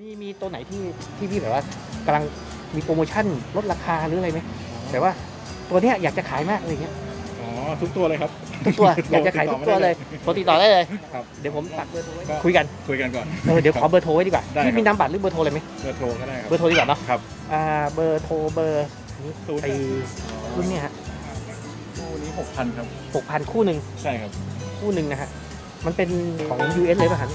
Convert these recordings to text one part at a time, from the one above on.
มีมีตัวไหนที่ที่พี่แบบว่ากำลังมีโปรโมชั่นลดราคาหรืออะไรไหมแต่ว่าตัวเนี้ยอยากจะขายมากอะไรเงี้ยอ๋อทุกตัวเลยครับทุกตัวอยากจะขายทุกตัวเลยโทรติดต่อได้เลย ครับเดี๋ยวผมปักเบอร์โทรไว้ก็คุยกันคุยกันก่อน เออเดี๋ยวขอเบอร์โทรไว้ดีกว่าได้ครับ พี่มีนามบัตรหรือเบอร์โทรเลยไหมเบอร์โทรก็ได้ครับ เบอร์โทรดีกว่าเนาะครับ อ่าเบอร์โทรเบอร์อันนี้ศูนย์ไอ้รุ่นเนี้ยฮะคู่นี้หกพันครับ หกพันคู่หนึ่งใช่ครับคู่หนึ่งนะฮะมันเป็นของ US เลยป่ะฮะ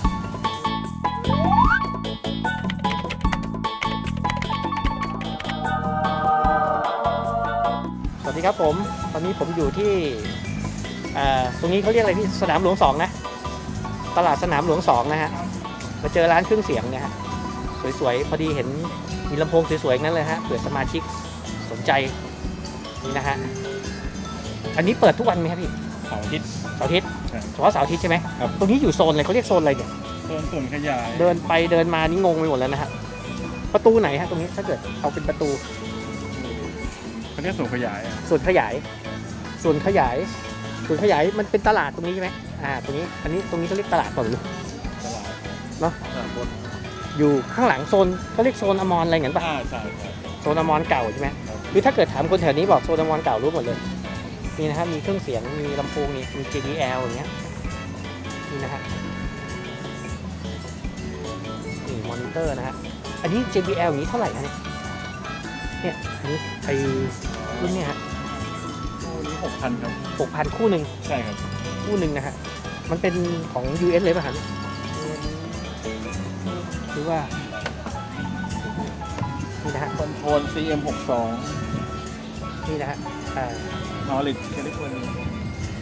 ครับผมตอนนี้ผมอยู่ที่อ่าตรงนี้เขาเรียกอะไรพี่สนามหลวงสองนะ ตลาดสนามหลวงสองนะฮะมาเจอร้านเครื่องเสียงเนี่ยฮะสวยๆ พอดีเห็นมีลำโพงสวยๆนั้นเลยฮะเผื่อสมาชิกสนใจนี่นะฮะอันนี้เปิดทุกวันไหมครับพี่เสาร์อาทิตย์เสาร์อาทิตย์ใช่เฉพาะเสาร์อาทิตย์ใช่ไหมครับตรงนี้อยู่โซนอะไรเขาเรียกโซนอะไรเนี่ยโซนส่วนขยาย เดินไปเดินมานี่งงไปหมดแล้วนะฮะประตูไหนฮะตรงนี้ถ้าเกิดเอาเป็นประตู เขาเรียกส่วนขยายอะส่วนขยาย ส่วนขยาย ส่วนขยายมันเป็นตลาดตรงนี้ใช่ไหมอ่า ตรงนี้ อันนี้ตรงนี้เขาเรียกตลาดก่อนหรือตลาดเนอะตลาดบนอยู่ข้างหลังโซนเขาเรียกโซนอมรอะไรเงี้ยป่ะ อ่าใช่ใช่ โซนอมรเก่าใช่ไหมครับคือถ้าเกิดถามคนแถวนี้บอกโซนอมรเก่ารู้หมดเลย นี่นะฮะมีเครื่องเสียง มีลำโพงนี่ มี JBL อย่างเงี้ย นี่นะฮะนี่มอนิเตอร์นะฮะ อันนี้ JBL อย่างนี้เท่าไหร่ฮะเนี่ย เนี่ย อันนี้ไอรุ่นเนี่ยฮะคู่นี้หกพันครับ หกพันคู่หนึ่งใช่ครับคู่หนึ่งนะฮะ มันเป็นของ US เลยป่ะฮะเนี่ยหรือว่านี่นะฮะคอนโทรล CM หกสองนี่นะฮะอ่านอริทแคลิฟอร์เนีย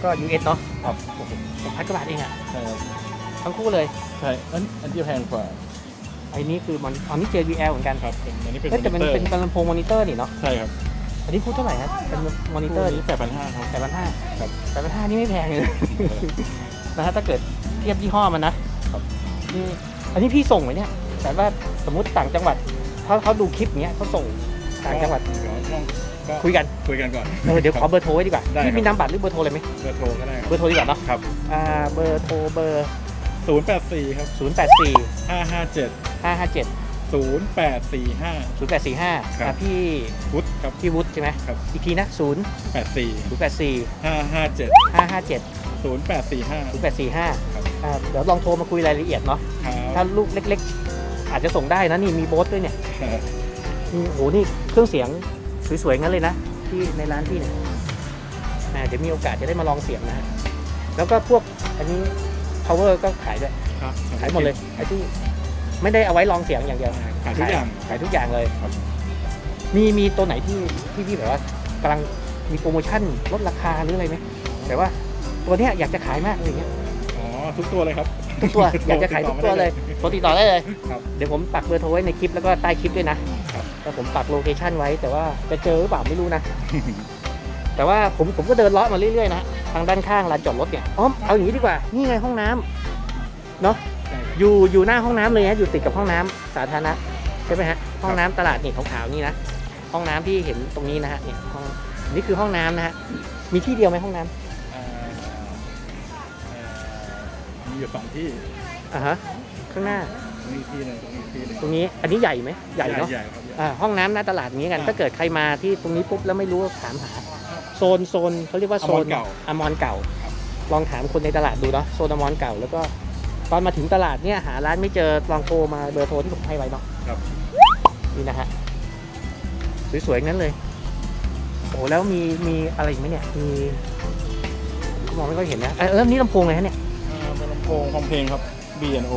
ก็ US เนาะครับหกพันกว่าบาทเองอะใช่ครับทั้งคู่เลย ใช่อันอันที่แพงกว่า ไอ้นี้คือมันอันนี้ JBL เหมือนกันครับเป็นอันนี้เป็นเอ้ยแต่มันมอเป็นตอร์ลำโพงมอนิเตอร์นี่เนาะใช่ครับอันนี้พูดเท่าไหร่ฮะเป็นมอนิเตอร์คู่นี่นี้แปดพันห้าครับ แปดพันห้าครับ แปดพันห้านี่ไม่แพงเลย นะฮะถ้าเกิดเทียบยี่ห้อมันนะครับนี่อันนี้พี่ส่งไหมเนี่ยแต่ว่าสมมติต่างจังหวัดเขาเขาดูคลิปเนี้ยเขาส่งต่างจังหวัดเดี๋ยวต้องก็คุยกันคุยกันก่อน เออเดี๋ยวขอเบอร์โทรไว้ดีกว่าได้ครับ พี่มีนามบัตรหรือเบอร์โทรเลยไหมเบอร์โทรก็ได้คเบอร์โทรดีกว่าเนาะรับอ่าเบอร์โทรเบอร์ศูนย์แปดสี่ครับศูนย์แปดสี่ห้าห้าเจ็ด ห้าห้าเจ็ดศูนย์แปดสี่ห้าศูนย์แปดสี่ห้าครับพี่ฟุตครับ พี่วุฒิใช่ไหมครับ อีกทีนะศูนย์แปดสี่ศูนย์แปดสี่ห้าห้าเจ็ดห้าห้าเจ็ดศูนย์แปดสี่ห้าศูนย์แปดสี่ห้าครับเดี๋ยวลองโทรมาคุยรายละเอียดเนาะครัถ้าบลูกเล็กๆ อาจจะส่งได้นะนี่มีโบสด้วยเนี่ยนี่โอ้โหนี่เครื่องเสียงสวยๆงั้นเลยนะที่ในร้านพี่เนี่ยอ่าเดี๋ยวมีโอกาสจะได้มาลองเสียงนะฮะแล้วก็พวกอันนี้ power ก็ขายด้วย ครับขายหมดเลยขายที่ ไม่ได้เอาไว้ลองเสียงอย่างเดียวขายทุกอย่าง ขายทุกอย่างเลย ครับ มีมีตัวไหนที่ที่พี่แบบว่ากำลังมีโปรโมชั่นลดราคาหรืออะไรไหมแต่ว่าตัวเนี้ยอยากจะขายมากอะไรเงี้ยอ๋อทุกตัวเลยครับ ทุกตัวอยากจะขายทุกตัวเลยโทรติดต่อได้เลยครับเดี๋ยวผมปักเบอร์โทรไว้ในคลิปแล้วก็ใต้คลิปด้วยนะครับแล้วผมปักโลเคชั่นไว้แต่ว่าจะเจอหรือเปล่าไม่รู้นะ แต่ว่าผมผมก็เดินเลาะมาเรื่อยๆนะทางด้านข้างลานจอดรถเนี่ยอ๋อเอาอย่างนี้ดีกว่านี่ไงห้องน้ำเนาะใช่ครับ อยู่อยู่หน้าห้องน้ำเลยฮะอยู่ติดกับห้องน้ำสาธารณะใช่ไหมฮะห้องน้ำตลาดนี่ขาวๆนี่นะห้องน้ำที่เห็นตรงนี้นะฮะเนี่ยห้องนี่คือห้องน้ำนะฮะมีที่เดียวไหมห้องน้ำอ่าอ่ามีอยู่สองที่อ่าฮะข้างหน้าตรงนี้ที่หนึ่งตรงนี้ที่หนึ่งตรงนี้อันนี้ใหญ่ไหมใหญ่เนาะ ใหญ่ครับใหญ่ อ่าห้องน้ำหน้าตลาดนี้กัน อ่าถ้าเกิดใครมาที่ตรงนี้ปุ๊บแล้วไม่รู้ถามหา โซนโซนเขาเรียกว่าโซนอมรเก่าอมรเก่า ครับ ลองถามคนในตลาดดูเนาะโซนอมรเก่าแล้วก็ ตอนมาถึงตลาดเนี่ยหาร้านไม่เจอลองโทรมาเบอร์โทรที่ผมให้ไว้เนาะครับ นี่นะฮะสวยๆนั้นเลยโอ้แล้วมีมีอะไรอีกไหมเนี่ยมีผมมองไม่ค่อยเห็นนะเออเออนี่ลำโพงเลยฮะเนี่ยอ่าเป็นลำโพงฟังเพลงครับ B&O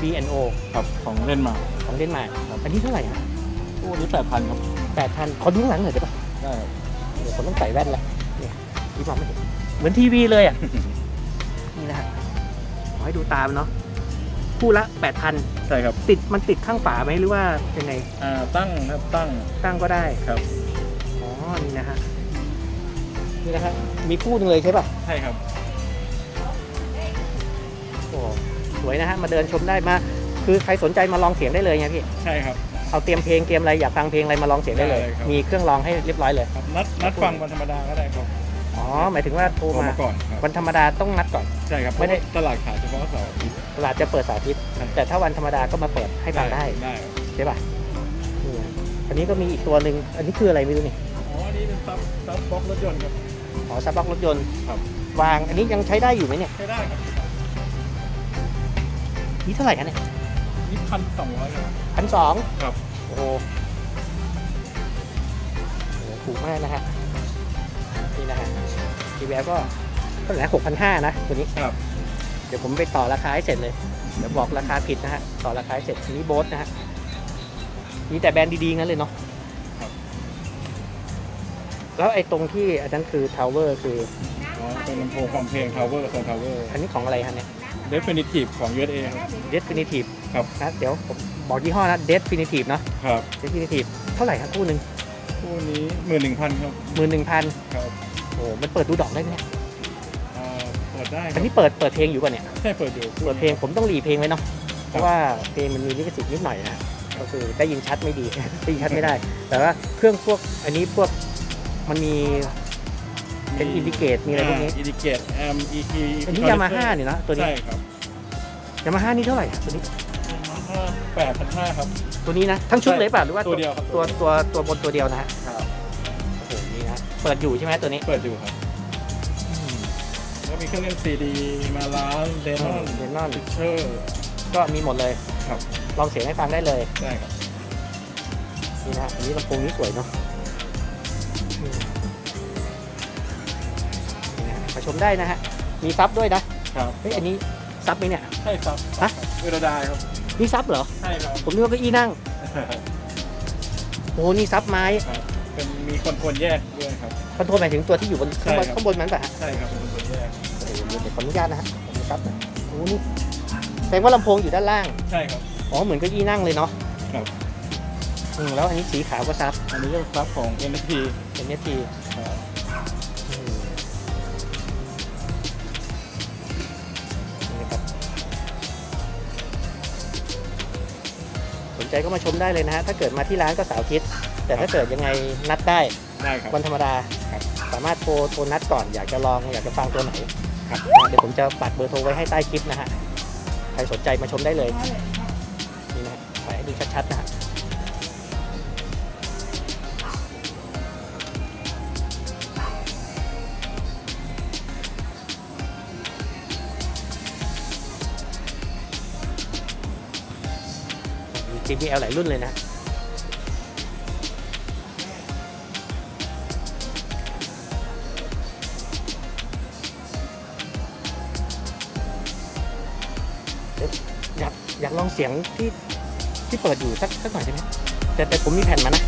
B&O ครับของเล่นมาของเดนมาร์กอันนี้เท่าไหร่ฮะคู่นี้แปดพันครับแปดพันขอดูข้างหลังหน่อยได้ปะได้ครับเดี๋ยวผมต้องใส่แว่นละเนี่ยที่มองไม่เห็นเหมือนทีวีเลยอะนี่นะฮะขอ ให้ดูตามนเนาะคู่ละแปดพันใช่ครับติดมันติดข้างฝาไหมหรือว่ายังไงอ่าตั้งครับตั้งตั้งก็ได้ ครับอ๋อ นี่นะฮะ นี่นะฮะ มีคู่หนึงเลยใช่ป่ะ ใช่ครับ โอ้สวยนะฮะ มาเดินชมได้มา คือใครสนใจมาลองเสียงได้เลยไงพี่ ใช่ครับ เอาเตรียมเพลงเตรียมอะไรอยากฟังเพลงอะไรมาลองเสียงได้เลย ได้เลยครับ มีเครื่องรองให้เรียบร้อยเลย ครับนัดนัดฟังวันธรรมดาก็ได้ครับ อ๋อหมายถึงว่าโทรโทรมามาก่อนครับวันธรรมดาต้องนัดก่อน ใช่ครับไม่ได้เพราะว่าตลาดขายเฉพาะเสาร์อาทิตย์ ตลาดจะเปิดเสาร์อาทิตย์แต่ถ้าวันธรรมดาก็มาเปิดให้ฟังได้ได้ใช่ป่ะนี่ไงอันนี้ก็มีอีกตัวหนึ่งอันนี้คืออะไรไม่รู้นี่อ๋ออันนี้เป็นซับซับบล็อกรถยนต์ครับ อ๋อซับบ็อกรถยนต์ครับ วางอันนี้ยังใช้ได้อยู่ไหมเนี่ยใช้ได้ครับนี่เท่าไหร่คะเนี่ยนี่พันสองร้อยครับ พันสองครับ โอ้โหโอ้โหถูกมากนะฮะ นี่นะฮะทีแววก็เท่าไหร่หกพันห้านะตัวนี้ครับ เดี๋ยวผมไปต่อราคาให้เสร็จเลย เดี๋ยวบอกราคาผิดนะฮะ ต่อราคาให้เสร็จอันนี้โบ๊ทนะฮะ มีแต่แบรนด์ดีๆงั้นเลยเนาะครับ แล้วไอ้ตรงที่อันนั้นคือทาวเวอร์คือ อ๋อเป็นลำโพงฟังเพลง Tower ของ Tower อันนี้ของอะไรฮะเนี่ย Definitive ของ USA ครับ Definitive ครับ นะเดี๋ยวผมบอกยี่ห้อนะ Definitive เนาะ ครับ Definitive เท่าไหร่ครับคู่หนึ่งคู่นี้หมื่นหนึ่งพันครับ หมื่นหนึ่งพันครับ โอ้โหมันเปิดดูดอกได้ไหมเนี่ยอ่าเปิดได้คอัรันบนี้เปิดเปิดเพลงอยู่ป่ะเนี่ย ใช่เปิดอยู่เปิดเพลงผมต้องรีเพลงไว้เนาะ เพราะว่าเพลงมันมีลิขสิทธิ์นิดหน่อยนะ ก็คือได้ยินชัดไม่ดี ได้ยินชัดไม่ได้ แต่ว่าเครื่องพวกอันนี้พวกมันมีเป็นอินดิเกตมีอะไรพวกนี้ อินดิเกตแอม EQ อันนี้ยามาฮ่าเนี่ยนะตัวนี้ใช่ครับยามาฮ่านี่เท่าไหร่อะตัวนี้ยามาฮ่าแปดพันห้าครับ ตัวนี้นะ ทั้งชุดเลยป่ะหรือว่าตัวเดียวครับ ตัวตัวตัวบนตัวเดียวนะฮะ ครับโอ้โหนี่นะ เปิดอยู่ใช่ไหมตัวนี้ เปิดอยู่ครับแล้วมีเครื่องเล่นซีดีมาล้านเดนอนเดนอนพิเชอร์ก็มีหมดเลยครับลองเสียงให้ฟังได้เลยได้ครับนี่นะฮะอันนี้ลำโพงนี้สวยเนาะอืมนี่นะฮะมาชมได้นะฮะ มีซับด้วยนะครับเฮ้ยอันนี้ซับไหมเนี่ย ใช่ครับฮะ เวโรดายครับนี่ซับเหรอ ใช่ครับผมนึกว่าเก้าอี้นั่ง โอ้นี่ซับไม้ครับ เป็นมีคนควรแยกด้วยครับ คอนโทรลหมายถึงตัวที่อยู่บนข้างบนใช่ครับ ข้างบนมันป่ะฮะใช่ครับเป็นคนควรแยกโอ้โหเดี๋ยวขออนุญาตนะฮะผมซับหน่อยโอ้นี่แสดงว่าลำโพงอยู่ด้านล่าง ใช่ครับ อ๋อเหมือนเก้าอี้นั่งเลยเนาะครับ อืมแล้วอันนี้สีขาวก็ซับอันนี้ก็ซับของ NFT เป็นเนทีครับนี่นะครับ สนใจก็มาชมได้เลยนะฮะ ถ้าเกิดมาที่ร้านก็เสาร์อาทิตย์ แต่ถ้าเกิดยังไงนัดได้ได้ครับ วันธรรมดา ครับสามารถโทรโทรนัดก่อนอยากจะลองอยากจะฟังตัวไหนครับเดี๋ยวผมจะปักเบอร์โทรไว้ให้ใต้คลิปนะฮะใครสนใจมาชมได้เลยนี่นะฮะถ่ายให้ดูชัดๆนะฮะมี JBL หลายรุ่นเลยนะ อยากอยากลองเสียงที่ที่เปิดอยู่สักสักหน่อยใช่ไหมแต่แต่ผมมีแผ่นมานะ